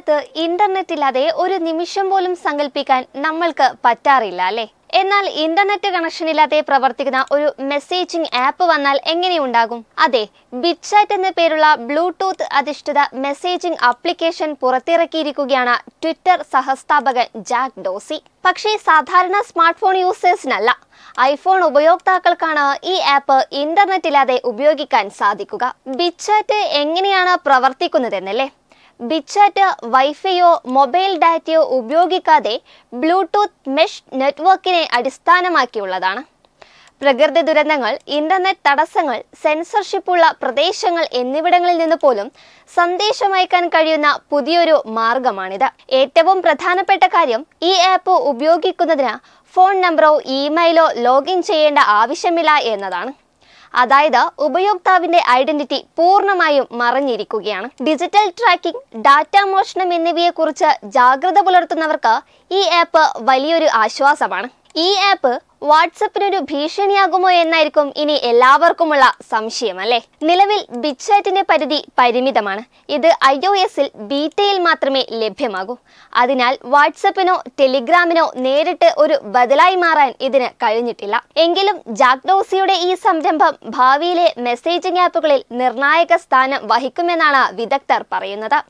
കാലത്ത് ഇന്റർനെറ്റ് ഇല്ലാതെ ഒരു നിമിഷം പോലും സങ്കല്പിക്കാൻ നമ്മൾക്ക് പറ്റാറില്ല അല്ലേ? എന്നാൽ ഇന്റർനെറ്റ് കണക്ഷൻ ഇല്ലാതെ പ്രവർത്തിക്കുന്ന ഒരു മെസ്സേജിംഗ് ആപ്പ് വന്നാൽ എങ്ങനെയുണ്ടാകും അതെ ബിറ്റ്ചാറ്റ് എന്ന പേരുള്ള ബ്ലൂടൂത്ത് അധിഷ്ഠിത മെസ്സേജിംഗ് ആപ്ലിക്കേഷൻ പുറത്തിറക്കിയിരിക്കുകയാണ് ട്വിറ്റർ സഹസ്ഥാപകൻ ജാക്ക് ഡോസി. പക്ഷേ സാധാരണ സ്മാർട്ട് ഫോൺ യൂസേഴ്സിനല്ല ഐഫോൺ ഉപയോക്താക്കൾക്കാണ് ഈ ആപ്പ് ഇന്റർനെറ്റ് ഇല്ലാതെ ഉപയോഗിക്കാൻ സാധിക്കുക. ബിറ്റ്ചാറ്റ് എങ്ങനെയാണ് പ്രവർത്തിക്കുന്നതെന്നല്ലേ? ബിച്ചാറ്റ് വൈഫൈയോ മൊബൈൽ ഡാറ്റയോ ഉപയോഗിക്കാതെ ബ്ലൂടൂത്ത് മെഷ് നെറ്റ്വർക്കിനെ അടിസ്ഥാനമാക്കിയുള്ളതാണ്. പ്രകൃതി ദുരന്തങ്ങൾ ഇന്റർനെറ്റ് തടസ്സങ്ങൾ സെൻസർഷിപ്പുള്ള പ്രദേശങ്ങൾ എന്നിവിടങ്ങളിൽ നിന്ന് പോലും സന്ദേശമയക്കാൻ കഴിയുന്ന പുതിയൊരു മാർഗമാണിത്. ഏറ്റവും പ്രധാനപ്പെട്ട കാര്യം ഈ ആപ്പ് ഉപയോഗിക്കുന്നതിന് ഫോൺ നമ്പറോ ഇമെയിലോ ലോഗിൻ ചെയ്യേണ്ട ആവശ്യമില്ല എന്നതാണ്. അതായത് ഉപയോക്താവിന്റെ ഐഡന്റിറ്റി പൂർണമായും മറഞ്ഞിരിക്കുകയാണ്. ഡിജിറ്റൽ ട്രാക്കിംഗ് ഡാറ്റ മോഷണം എന്നിവയെക്കുറിച്ച് ജാഗ്രത പുലർത്തുന്നവർക്ക് ഈ ആപ്പ് വലിയൊരു ആശ്വാസമാണ്. ഈ ആപ്പ് വാട്സപ്പിനൊരു ഭീഷണിയാകുമോ എന്നായിരിക്കും ഇനി എല്ലാവർക്കുമുള്ള സംശയം അല്ലേ? നിലവിൽ ബിച്ചാറ്റിന്റെ പരിധി പരിമിതമാണ്. ഇത് ഐ ഒ എസിൽ ബീറ്റയിൽ മാത്രമേ ലഭ്യമാകൂ. അതിനാൽ വാട്സപ്പിനോ ടെലിഗ്രാമിനോ നേരിട്ട് ഒരു ബദലായി മാറാൻ ഇതിന് കഴിഞ്ഞിട്ടില്ല. എങ്കിലും ജാക്ഡോസിയുടെ ഈ സംരംഭം ഭാവിയിലെ മെസ്സേജിംഗ് ആപ്പുകളിൽ നിർണായക സ്ഥാനം വഹിക്കുമെന്നാണ് വിദഗ്ധർ പറയുന്നത്.